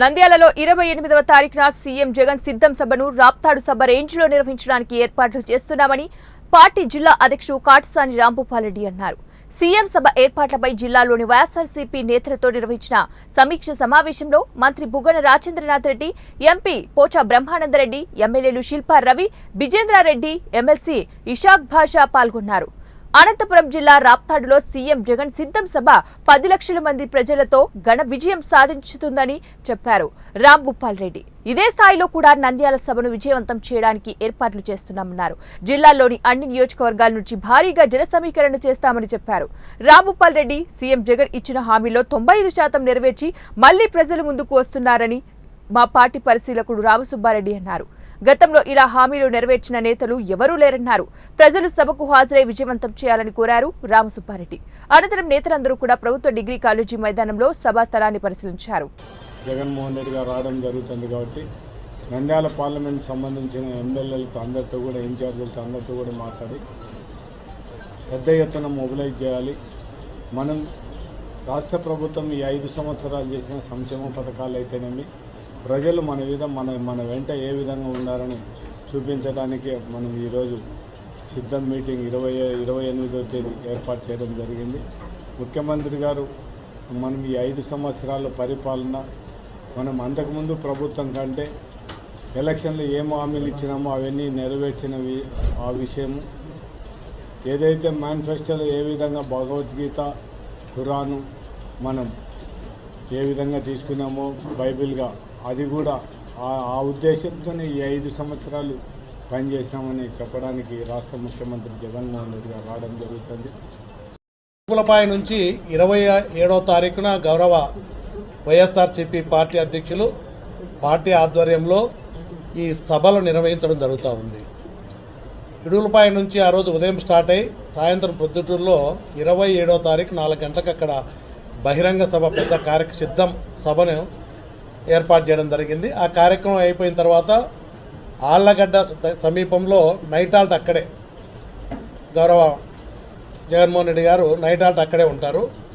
నంద్యాలలో ఇరవై ఎనిమిదవ తారీఖున సీఎం జగన్ సిద్ధం సభను రాప్తాడు సభ రేంజ్లో నిర్వహించడానికి ఏర్పాట్లు చేస్తున్నామని పార్టీ జిల్లా అధ్యక్షుడు కాటసాని రాంభూపాలరెడ్డి అన్నారు. సీఎం సభ ఏర్పాట్లపై జిల్లాలోని వైఎస్ఆర్సీపీ నేతలతో నిర్వహించిన సమీక్ష సమావేశంలో మంత్రి బుగ్గన రాజేంద్రనాథ్ రెడ్డి ఎంపీ పోచా బ్రహ్మానందరెడ్డి ఎమ్మెల్యేలు శిల్పా రవి విజేంద్రారెడ్డి ఎమ్మెల్సీ ఇషాక్ భాషా పాల్గొన్నారు. అనంతపురం జిల్లా రాప్తాడులో సీఎం జగన్ సిద్ధం సభ పది లక్షల మంది ప్రజలతో ఘన విజయం సాధించుతుందని చెప్పారు. రాంభూపాల్ రెడ్డి. ఇదే స్థాయిలో కూడా నంద్యాల సభను విజయవంతం చేయడానికి ఏర్పాట్లు చేస్తున్నామన్నారు. జిల్లాలోని అన్ని నియోజకవర్గాల నుంచి భారీగా జన సమీకరణ చేస్తామని చెప్పారు. రాంభూపాల్ రెడ్డి సీఎం జగన్ ఇచ్చిన హామీలో తొంభై ఐదు శాతం నెరవేర్చి మళ్ళీ ప్రజల ముందుకు వస్తున్నారని మా పార్టీ పరిశీలకుడు రామసుబ్బారెడ్డి అన్నారు. గతంలో ఇలా హామీలు నెరవేర్చిన నేతలు ఎవరూ లేరన్నారు. ప్రజలు సభకు హాజరై విజయవంతం చేయాలని కోరారు రామసుబ్బారెడ్డి. అనంతరం నేతలందరూ కూడా ప్రభుత్వ డిగ్రీ కాలేజీ మైదానంలో సభా స్థలాన్ని పరిశీలించారు. జగన్మోహన్ రెడ్డి గారు రావడం జరుగుతుంది కాబట్టి నంద్యాల పార్లమెంట్ సంబంధించిన ఎమ్మెల్యేలతో అందరితో కూడా ఇన్ఛార్జీలతో అందరితో కూడా మాట్లాడి పెద్ద ఎత్తున మొబిలైజ్ చేయాలి. మనం రాష్ట్ర ప్రభుత్వం ఈ ఐదు సంవత్సరాలు చేసిన సంక్షేమ పథకాలు అయితేనేమి ప్రజలు మన విధం మన మన వెంట ఏ విధంగా ఉండాలని చూపించడానికి మనం ఈరోజు సిద్ధం మీటింగ్ ఇరవై ఇరవై ఎనిమిదో తేదీ ఏర్పాటు చేయడం జరిగింది. ముఖ్యమంత్రి గారు మనం ఈ ఐదు సంవత్సరాల పరిపాలన మనం అంతకుముందు ప్రభుత్వం కంటే ఎలక్షన్లో ఏం హామీలు ఇచ్చినామో అవన్నీ నెరవేర్చినవి ఆ విషయము. ఏదైతే మేనిఫెస్టోలో ఏ విధంగా భగవద్గీత ఖురాను మనం ఏ విధంగా తీసుకున్నామో బైబిల్గా. అది కూడా ఆ ఆ ఉద్దేశంతోనే ఈ ఐదు సంవత్సరాలు పనిచేస్తామని చెప్పడానికి రాష్ట్ర ముఖ్యమంత్రి జగన్మోహన్ రెడ్డి గారు రావడం జరుగుతుంది. పులపాయ నుంచి ఇరవై ఏడో తారీఖున గౌరవ వైఎస్ఆర్సిపి పార్టీ అధ్యక్షులు పార్టీ ఆధ్వర్యంలో ఈ సభలు నిర్వహించడం జరుగుతూ ఉంది. ఇడుగులపాయ నుంచి ఆ రోజు ఉదయం స్టార్ట్ అయ్యి సాయంత్రం ప్రొద్దుటూరులో ఇరవై ఏడో తారీఖు నాలుగు గంటలకు అక్కడ బహిరంగ సభ పెద్ద కార్య సిద్ధం సభను ఏర్పాటు చేయడం జరిగింది. ఆ కార్యక్రమం అయిపోయిన తర్వాత ఆళ్ళగడ్డ సమీపంలో నైట్ హాల్ట్ అక్కడే గౌరవ జగన్మోహన్ రెడ్డి గారు నైట్ హాల్ట్ అక్కడే ఉంటారు.